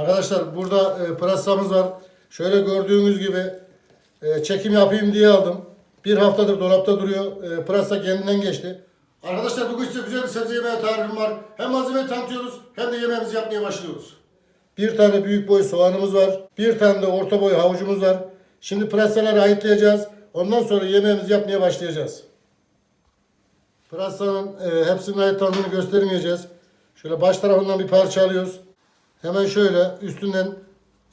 Arkadaşlar burada e, pırasamız var. Şöyle gördüğünüz gibi e, çekim yapayım diye aldım. Bir haftadır dolapta duruyor. E, pırasa kendinden geçti. Arkadaşlar bugün size güzel bir sebze yemeği tarifim var. Hem malzemeyi tanıtıyoruz hem de yemeğimizi yapmaya başlıyoruz. Bir tane büyük boy soğanımız var. Bir tane de orta boy havucumuz var. Şimdi pırasaları ayıtlayacağız. Ondan sonra yemeğimizi yapmaya başlayacağız. Pırasanın e, hepsinin ayıtlandığını göstermeyeceğiz. Şöyle baş tarafından bir parça alıyoruz. Hemen şöyle üstünden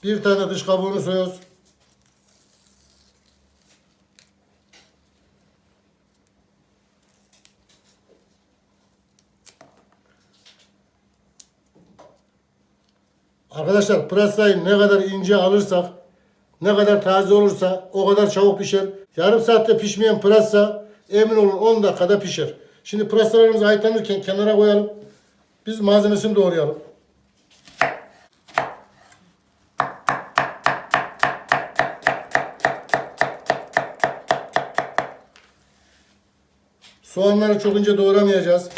bir tane dış kabuğunu soyuyoruz. Arkadaşlar pırasayı ne kadar ince alırsak, ne kadar taze olursa o kadar çabuk pişer. Yarım saatte pişmeyen pırasa emin olun 10 dakikada pişer. Şimdi pırasalarımızı ayıklanırken kenara koyalım. Biz malzemesini doğrayalım. Soğanları çok ince doğramayacağız.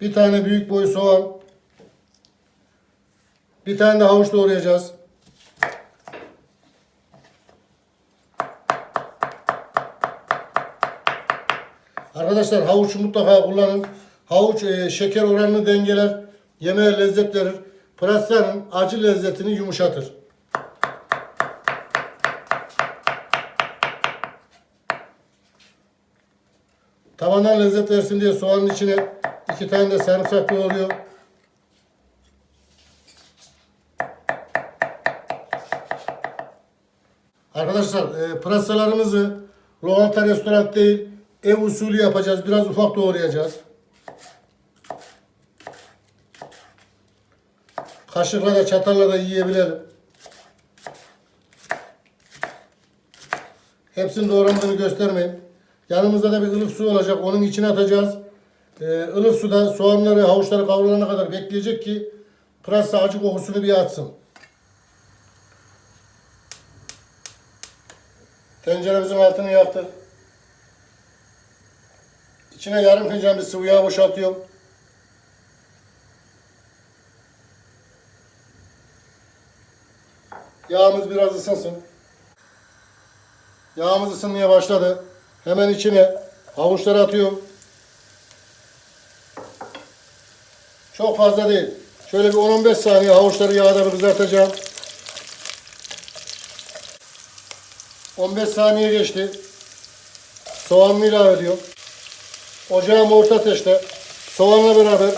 Bir tane büyük boy soğan. Bir tane de havuç doğrayacağız. Arkadaşlar havuç mutlaka kullanın. Havuç e, şeker oranını dengeler, yemeğe lezzet verir. Pırasanın acı lezzetini yumuşatır. Tavandan lezzet versin diye soğanın içine iki tane de sarımsak doğruyor. Arkadaşlar e, pırasalarımızı lokanta restoran değil ev usulü yapacağız. Biraz ufak doğrayacağız. Kaşıkla da çatalla da yiyebilelim. Hepsini doğramadığını göstermeyin. Yanımızda da bir ılık su olacak. Onun içine atacağız. Ee, ılık suda soğanları, havuçları kavrulana kadar bekleyecek ki pırasa acı kokusunu bir atsın. Tenceremizin altını yaktık. İçine yarım fincan bir sıvı yağ boşaltıyorum. Yağımız biraz ısınsın. Yağımız ısınmaya başladı. Hemen içine havuçları atıyorum. Çok fazla değil. Şöyle bir 10-15 saniye havuçları yağda bir kızartacağım. 15 saniye geçti. Soğanını ilave ediyorum. Ocağım orta ateşte. Soğanla beraber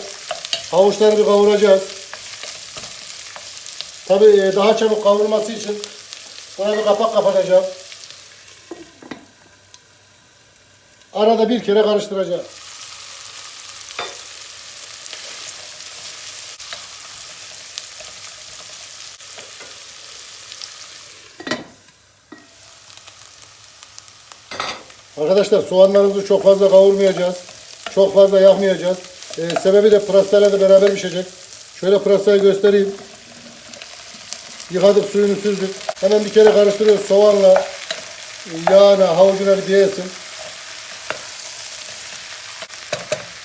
havuçları bir kavuracağız. Tabii daha çabuk kavrulması için buna bir kapak kapatacağım. Arada bir kere karıştıracağım. Arkadaşlar soğanlarımızı çok fazla kavurmayacağız. Çok fazla yakmayacağız. Ee, sebebi de pırasayla da beraber pişecek. Şöyle pırasayı göstereyim. Yıkadık suyunu süzdük. Hemen bir kere karıştırıyoruz soğanla, yağına, havucuna bir değsin.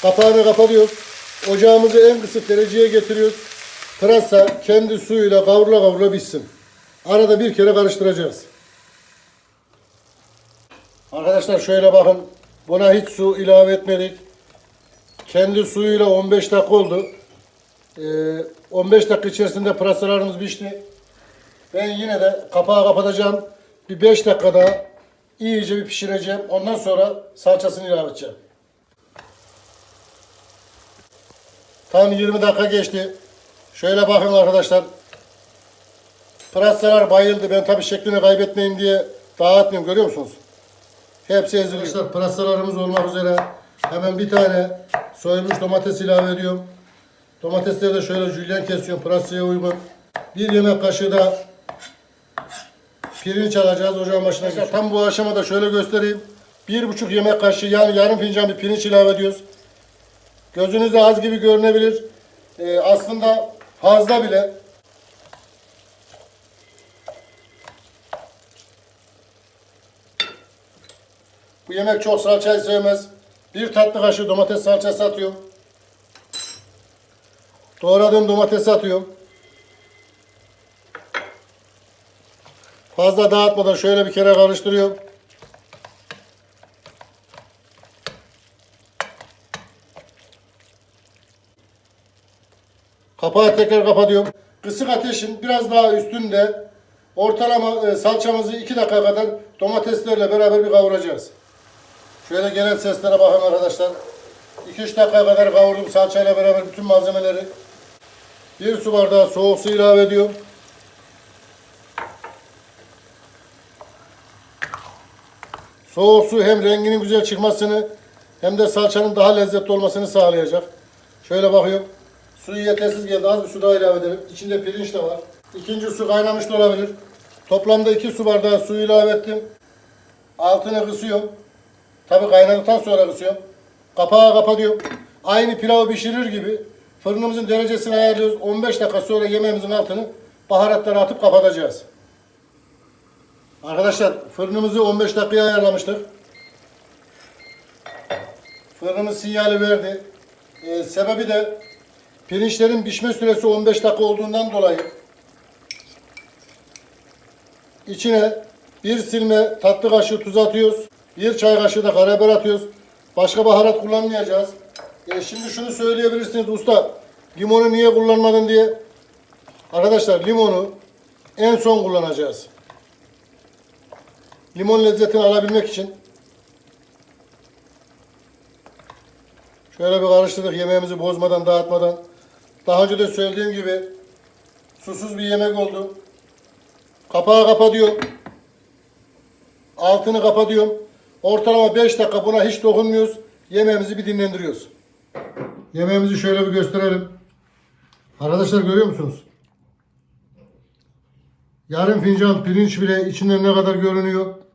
Kapağını kapatıyoruz. Ocağımızı en kısık dereceye getiriyoruz. Pırasa kendi suyuyla kavrula kavrula pişsin. Arada bir kere karıştıracağız. Arkadaşlar şöyle bakın. Buna hiç su ilave etmedik. Kendi suyuyla 15 dakika oldu. Ee, 15 dakika içerisinde pırasalarımız pişti. Ben yine de kapağı kapatacağım. Bir 5 dakika daha iyice bir pişireceğim. Ondan sonra salçasını ilave edeceğim. Tam 20 dakika geçti. Şöyle bakın arkadaşlar. Pırasalar bayıldı. Ben tabii şeklini kaybetmeyin diye dağıtmıyorum. Görüyor musunuz? Hepsi eziliyor. Arkadaşlar pırasalarımız olmak üzere. Hemen bir tane soyulmuş domates ilave ediyorum. Domatesleri de şöyle jülyen kesiyorum pırasaya uygun. Bir yemek kaşığı da pirinç alacağız ocağın başına. Arkadaşlar, tam bu aşamada şöyle göstereyim. Bir buçuk yemek kaşığı yani yarım fincan bir pirinç ilave ediyoruz. Gözünüze az gibi görünebilir. Ee, aslında fazla bile. Bu yemek çok salçayı sevmez. Bir tatlı kaşığı domates salçası atıyorum. Doğradığım domatesi atıyorum. Fazla dağıtmadan şöyle bir kere karıştırıyorum. Kapağı tekrar kapatıyorum. Kısık ateşin biraz daha üstünde ortalama e, salçamızı 2 dakika kadar domateslerle beraber bir kavuracağız. Şöyle genel seslere bakın arkadaşlar. 2-3 dakika kadar kavurdum salçayla beraber bütün malzemeleri. Bir su bardağı soğuk su ilave ediyorum. Soğuk su hem renginin güzel çıkmasını hem de salçanın daha lezzetli olmasını sağlayacak. Şöyle bakıyorum. Suyu yetersiz geldi. Az bir su daha ilave edelim. İçinde pirinç de var. İkinci su kaynamış da olabilir. Toplamda iki su bardağı su ilave ettim. Altını kısıyorum. Tabi kaynadıktan sonra kısıyorum. Kapağı kapatıyorum. Aynı pilavı pişirir gibi fırınımızın derecesini ayarlıyoruz. 15 dakika sonra yemeğimizin altını baharatları atıp kapatacağız. Arkadaşlar fırınımızı 15 dakikaya ayarlamıştık. Fırınımız sinyali verdi. Ee, sebebi de pirinçlerin pişme süresi 15 dakika olduğundan dolayı içine bir silme tatlı kaşığı tuz atıyoruz. Bir çay kaşığı da karabiber atıyoruz. Başka baharat kullanmayacağız. Ee, şimdi şunu söyleyebilirsiniz usta. Limonu niye kullanmadın diye. Arkadaşlar limonu en son kullanacağız. Limon lezzetini alabilmek için şöyle bir karıştırdık yemeğimizi bozmadan dağıtmadan. Daha önce de söylediğim gibi susuz bir yemek oldu. Kapağı kapatıyorum. Altını kapatıyorum. Ortalama 5 dakika buna hiç dokunmuyoruz. Yemeğimizi bir dinlendiriyoruz. Yemeğimizi şöyle bir gösterelim. Arkadaşlar görüyor musunuz? Yarım fincan pirinç bile içinden ne kadar görünüyor.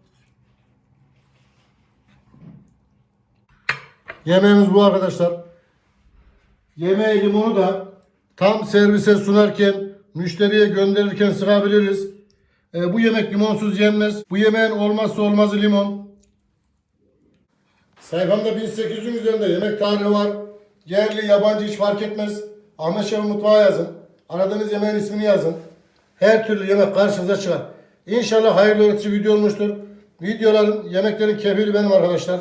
Yemeğimiz bu arkadaşlar. Yemeği limonu da tam servise sunarken, müşteriye gönderirken sıkabiliriz. E, bu yemek limonsuz yenmez. Bu yemeğin olmazsa olmazı limon. Sayfamda 1800'ün üzerinde yemek tarihi var. Yerli, yabancı hiç fark etmez. Ahmet Şef Mutfağı yazın. Aradığınız yemeğin ismini yazın. Her türlü yemek karşınıza çıkar. İnşallah hayırlı öğretici video olmuştur. Videoların, yemeklerin kefili benim arkadaşlar.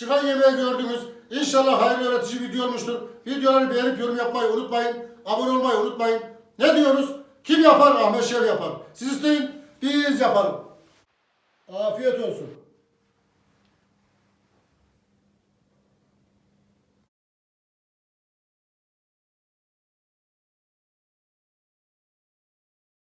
Çıkan yemeği gördünüz. İnşallah hayırlı öğretici video olmuştur. Videoları beğenip yorum yapmayı unutmayın. Abone olmayı unutmayın. Ne diyoruz? Kim yapar? Ahmet Şef yapar. Siz isteyin, biz yapalım. Afiyet olsun.